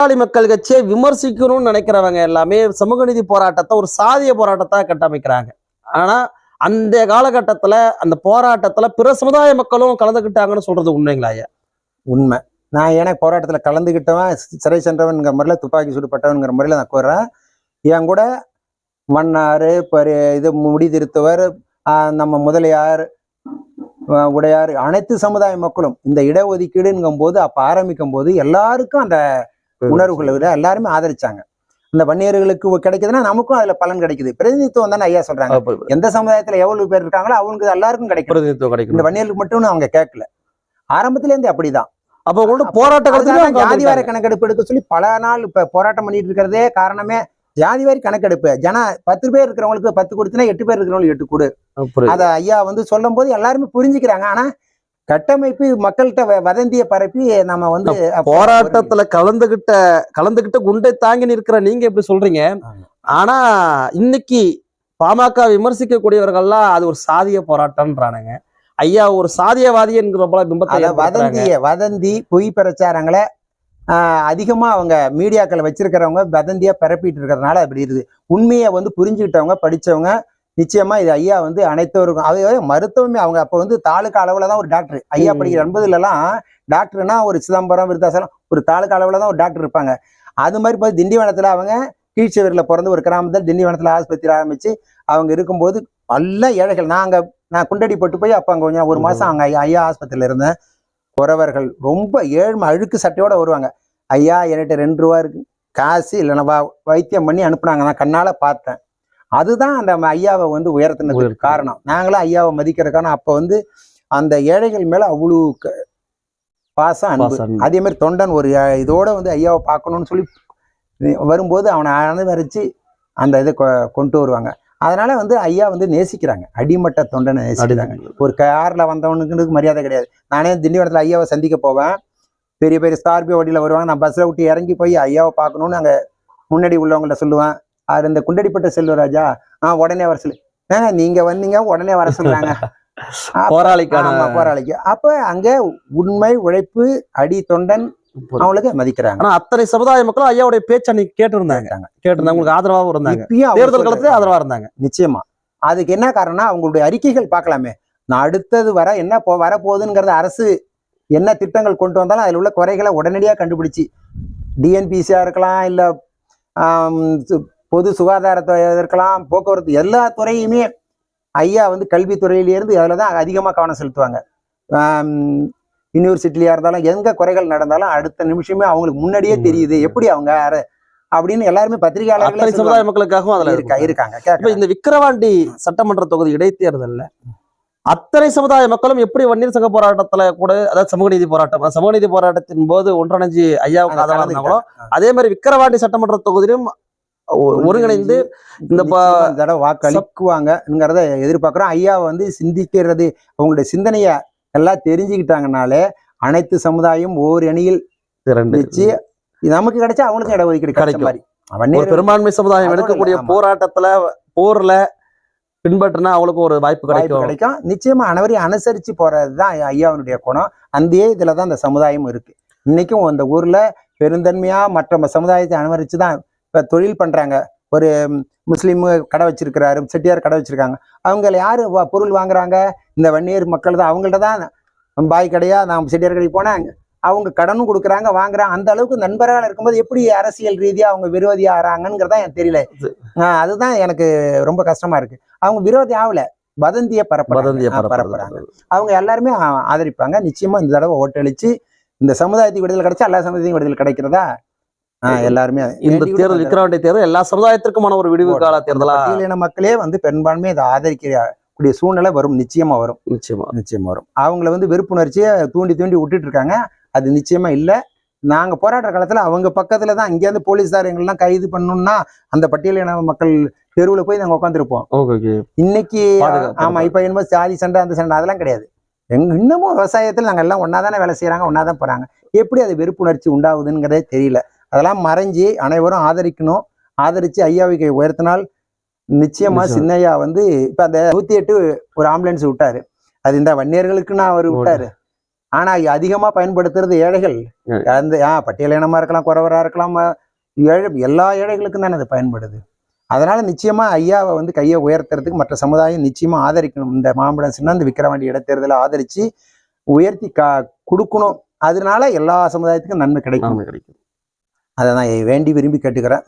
பாட்டாளி மக்கள் கட்சியை விமர்சிக்கணும்னு நினைக்கிறவங்க எல்லாமே சமூக நீதி போராட்டத்தை ஒரு சாதிய போராட்டத்தை கட்டமைக்கிறாங்க. ஆனா அந்த காலகட்டத்துல அந்த போராட்டத்துல பிற சமுதாய மக்களும் கலந்துக்கிட்டாங்கன்னு சொல்றது உண்மைங்களா ஐயா? உண்மை. நான் ஏன்னா போராட்டத்தில் கலந்துக்கிட்டவன் சிறை சென்றவன்ங்கிற முறையில் துப்பாக்கி சுடுப்பட்டவன்கிற முறையில் நான் கூறுறேன் என் கூட மன்னார் பரு இது முடி திருத்தவர் நம்ம முதலியார் உடையார் அனைத்து சமுதாய மக்களும் இந்த இடஒதுக்கீடுங்கும் போது அப்போ ஆரம்பிக்கும் போது எல்லாருக்கும் அந்த உணர்வுகளை எல்லாருமே ஆதரிச்சாங்க. இந்த வன்னியர்களுக்கு கிடைக்குதுன்னா நமக்கும் அதுல பலன் கிடைக்குது. பிரதிநிதித்துவம் தானே ஐயா சொல்றாங்க. எந்த சமுதாயத்துல எவ்வளவு பேர் இருக்காங்களோ அவங்களுக்கு எல்லாருக்கும் கிடைக்கும். பிரதிநிதித்துவம் இந்த கிடைக்கும் வன்னியர்களுக்கு மட்டும் அவங்க கேட்கல. ஆரம்பத்துல இருந்தே அப்படிதான். அப்ப உங்களோட போராட்ட அதனால காலத்துல ஜாதி வாரி கணக்கெடுப்பு எடுக்க சொல்லி பல நாள் இப்ப போராட்டம் பண்ணிட்டு இருக்கிறதே காரணமே ஜாதி வாரி கணக்கெடுப்பு. ஜன பத்து பேர் இருக்கிறவங்களுக்கு பத்து கொடுத்தினா எட்டு பேர் இருக்கிறவங்களுக்கு எட்டு கொடு. அத ஐயா வந்து சொல்லும் போது எல்லாருமே புரிஞ்சுக்கிறாங்க. ஆனா கட்டமைப்பு மக்கள்கிட்ட வதந்தியை பரப்பி நம்ம வந்து போராட்டத்துல கலந்துகிட்ட கலந்துகிட்ட குண்டை தாங்கி நிற்கிற நீங்க எப்படி சொல்றீங்க. ஆனா இன்னைக்கு பாமக விமர்சிக்கக்கூடியவர்கள்லாம் அது ஒரு சாதிய போராட்டம்ன்றானுங்க ஐயா ஒரு சாதியவாதி என்கிற போல பிம்பத்தை. வதந்திய வதந்தி பொய் பிரச்சாரங்களை ஆஹ், அதிகமா அவங்க மீடியாக்களை வச்சிருக்கிறவங்க வதந்தியா பரப்பிட்டு இருக்கிறதுனால அப்படி இருக்குது உண்மையை வந்து புரிஞ்சுக்கிட்டவங்க படிச்சவங்க நிச்சயமா இது ஐயா வந்து அனைத்தவருக்கும் அது மருத்துவமே அவங்க அப்ப வந்து தாலுக்கா அளவுல தான் ஒரு டாக்டர். ஐயா. படிக்கிற எண்பதுல எல்லாம் டாக்டர்னா ஒரு சிதம்பரம் விருத்தாசலம் ஒரு தாலுக்கா அளவுல தான் ஒரு டாக்டர் இருப்பாங்க. அது மாதிரி பார்த்து திண்டிவனத்துல அவங்க கீழ்ச்சேரியில் பிறந்து ஒரு கிராமத்தில் திண்டிவனத்துல ஆஸ்பத்திரி ஆரம்பிச்சு அவங்க இருக்கும்போது நல்ல ஏழைகள். நான் அங்க நான் குண்டடி போட்டு போய் அப்ப அங்க கொஞ்சம் ஒரு மாசம் அங்க ஐயா- ஐயா ஆஸ்பத்திரியில இருந்தேன். குறவர்கள் ரொம்ப ஏழ்மை அழுக்கு சட்டையோட வருவாங்க. ஐயா என்கிட்ட ரெண்டு ரூபா இருக்கு. காசு இல்லைன்னா வா வைத்தியம் பண்ணி அனுப்புனாங்க. நான் கண்ணால பார்த்தேன். அதுதான் அந்த ஐயாவை வந்து உயர்த்தினதுக்கு உயர்த்தினது. காரணம். நாங்களும் ஐயாவை மதிக்கிறதுக்கான அப்ப வந்து அந்த ஏழைகள் மேல அவ்வளவு க- பாசம் அன்பு. அதே மாதிரி தொண்டன் ஒரு இதோட வந்து ஐயாவை பார்க்கணும்னு சொல்லி வரும்போது அவனை அனுபவிச்சு அந்த இதை கொண்டு வருவாங்க. அதனால வந்து ஐயா வந்து நேசிக்கிறாங்க. அடிமட்ட தொண்டனை நேசிக்கிறாங்க. ஒரு கார்ல வந்தவனுக்கு மரியாதை கிடையாது. நானே திண்டிவனத்துல ஐயாவை சந்திக்க போவேன். பெரிய பெரிய ஸ்கார்பியோ வண்டியில வருவாங்க. நான் பஸ்ல விட்டு இறங்கி போய் ஐயாவை பார்க்கணும்னு அங்க முன்னாடி உள்ளவங்கள்ட்ட சொல்லுவேன். அது இந்த குண்டடிப்பட்ட செல்வராஜா ஆ உடனே வர சொல்லு. ஏங்க நீங்க வந்தீங்க உடனே வர சொல்றாங்க. போராளிக்கான ஆமா போராளிக்கு. அப்ப அங்க உண்மை உழைப்பு அடி தொண்டன் அவங்களுக்கு மதிக்கிறாங்க. ஆனா அத்தனை சமுதாய மக்களும் ஐயாவுடைய பேச்சை அன்னைக்கு கேட்டிருந்தாங்க. கேட்டிருந்தாங்க. உங்களுக்கு ஆதரவாகவும் இருந்தாங்க. தேர்தல் காலத்துல. ஆதரவா இருந்தாங்க. நிச்சயமா. அதுக்கு என்ன காரணம்னா அவங்களுடைய அறிக்கைகள் பார்க்கலாமே. நான் அடுத்தது வர என்ன போ வரப்போகுதுங்கிறத அரசு என்ன திட்டங்கள் கொண்டு வந்தாலும் அதில் உள்ள குறைகளை உடனடியாக கண்டுபிடிச்சு டிஎன்பிசியா இருக்கலாம் இல்லை பொது சுகாதாரத்தை இருக்கலாம் போக்குவரத்து எல்லா துறையுமே ஐயா வந்து கல்வித்துறையிலேருந்து அதில் தான் அதிகமாக கவனம் செலுத்துவாங்க யூனிவர்சிட்டிலையா இருந்தாலும் எங்க குறைகள் நடந்தாலும் அடுத்த நிமிஷமே அவங்களுக்கு முன்னாடியே. தெரியுது எப்படி அவங்க அப்படின்னு எல்லாருமே அத்தனை பத்திரிகையாளர்களே சமுதாய. மக்களுக்காகவும் அதுல இருக்கா இருக்கா இருக்காங்க. இந்த விக்கிரவாண்டி சட்டமன்ற தொகுதி இடைத்தேர்தல்ல அத்தனை சமுதாய மக்களும் எப்படி வன்னியர் சங்க போராட்டத்துல கூட அதாவது சமூக நீதி போராட்டம் சமூக நீதி போராட்டத்தின் போது ஒன்றிணைஞ்சு ஐயாவுக்கு ஆதரவா இருந்தாங்களோ அதே மாதிரி விக்கிரவாண்டி சட்டமன்ற தொகுதியிலும் ஒருங்கிணைந்து இந்த தடவை வாக்கு அளிக்குவாங்கங்கிறத எதிர்பார்க்கிறோம். ஐயா வந்து சிந்திக்கிறது அவங்களுடைய சிந்தனைய எல்லாம் தெரிஞ்சுக்கிட்டாங்கனாலே அனைத்து சமுதாயம் ஓர் அணியில் ரெண்டு வச்சு நமக்கு கிடைச்சா அவங்களுக்கும் இடஒதுக்கீடு கிடைக்கும். மாதிரி. வன்னியர்கள் பெரும்பான்மை சமுதாயம் எடுக்கக்கூடிய. போராட்டத்துல போர்ல பின்பற்றினா அவங்களுக்கு ஒரு வாய்ப்பு கிடைக்கும். கிடைக்கும். நிச்சயமா அனைவரையும் அனுசரிச்சு போறதுதான் ஐயாவினுடைய குணம். அந்த இதுல தான் அந்த சமுதாயம் இருக்கு. இன்னைக்கும் அந்த ஊர்ல பெருந்தன்மையா மற்ற சமுதாயத்தை அனுமதிச்சு தான் இப்ப தொழில் பண்றாங்க. ஒரு முஸ்லீம் கடை வச்சிருக்கிறாரு செட்டியார் கடை வச்சிருக்காங்க. அவங்க யாரு பொருள் வாங்குறாங்க? இந்த வன்னியர் மக்கள் தான் அவங்கள்ட்ட தான் பாய் கடையா நான் செட்டியார் கடைக்கு போனேன் அவங்க கடனும் கொடுக்குறாங்க வாங்குறாங்க. அந்த அளவுக்கு நண்பர்களாக இருக்கும்போது எப்படி அரசியல் ரீதியா அவங்க விரோதியா ஆறாங்கிறதா எனக்கு தெரியல. அதுதான் எனக்கு ரொம்ப கஷ்டமா இருக்கு. அவங்க விரோதி ஆகல. வதந்தியை பரப்புறாங்க. பரப்புறாங்க. அவங்க எல்லாருமே ஆதரிப்பாங்க. நிச்சயமா இந்த தடவை ஓட்டளிச்சு இந்த சமுதாயத்துக்கு விடுதலை கிடைச்சா எல்லா சமுதாயத்துக்கும் விடுதலை கிடைக்கிறதா எல்லாருமே இந்த தேர்தல் விக்கிரவாண்டி தேர்தல் எல்லா சமுதாயத்திற்குமான ஒரு விடிவு கால தேர்தலா? மக்களே வந்து பெரும்பான்மை இதை ஆதரிக்கக்கூடிய சூழ்நிலை வரும் நிச்சயமா வரும். நிச்சயமா. நிச்சயமா வரும். அவங்கள வந்து வெறுப்புணர்ச்சியை தூண்டி தூண்டி விட்டுட்டு இருக்காங்க அது நிச்சயமா இல்ல. நாங்க போராடுற காலத்துல அவங்க பக்கத்துல தான் இங்கேருந்து போலீஸார் எங்களெல்லாம் கைது பண்ணணும்னா அந்த பட்டியலின மக்கள் தெருவுல போய் நாங்க உட்காந்துருப்போம் இன்னைக்கு ஆமா இப்ப என்னமோ ஜாதி சண்டை அந்த சண்டை அதெல்லாம் கிடையாது. எங்க இன்னமும் விவசாயத்தில் நாங்க எல்லாம் ஒன்னா தானே வேலை செய்யறாங்க ஒன்னா தான் போறாங்க. எப்படி அது வெறுப்புணர்ச்சி உண்டாகுதுங்கிறதே தெரியல. அதெல்லாம் மறைஞ்சு அனைவரும் ஆதரிக்கணும். ஆதரிச்சு ஐயாவுக்கு உயர்த்தினால் நிச்சயமா. சின்னையா வந்து இப்ப அந்த நூத்தி எட்டு ஒரு ஆம்புலன்ஸ் விட்டாரு. அது இந்த வன்னியர்களுக்குன்னு அவர் விட்டாரு. ஆனா அதிகமா பயன்படுத்துறது ஏழைகள். அந்த ஆ பட்டியல் இனமா இருக்கலாம் குறவரா இருக்கலாம் ஏழை எல்லா ஏழைகளுக்கும் தானே அது பயன்படுது. அதனால நிச்சயமா ஐயாவை வந்து கையை உயர்த்துறதுக்கு மற்ற சமுதாயம் நிச்சயமா ஆதரிக்கணும். இந்த மாம்பழம் சின்ன இந்த விக்கிரவாண்டி இடைத்தேர்தலை ஆதரிச்சு உயர்த்தி கா கொடுக்கணும். அதனால எல்லா சமுதாயத்துக்கும் நன்மை கிடைக்கும். கிடைக்கும். அதை நான் வேண்டி விரும்பி கேட்டுக்கிறேன்.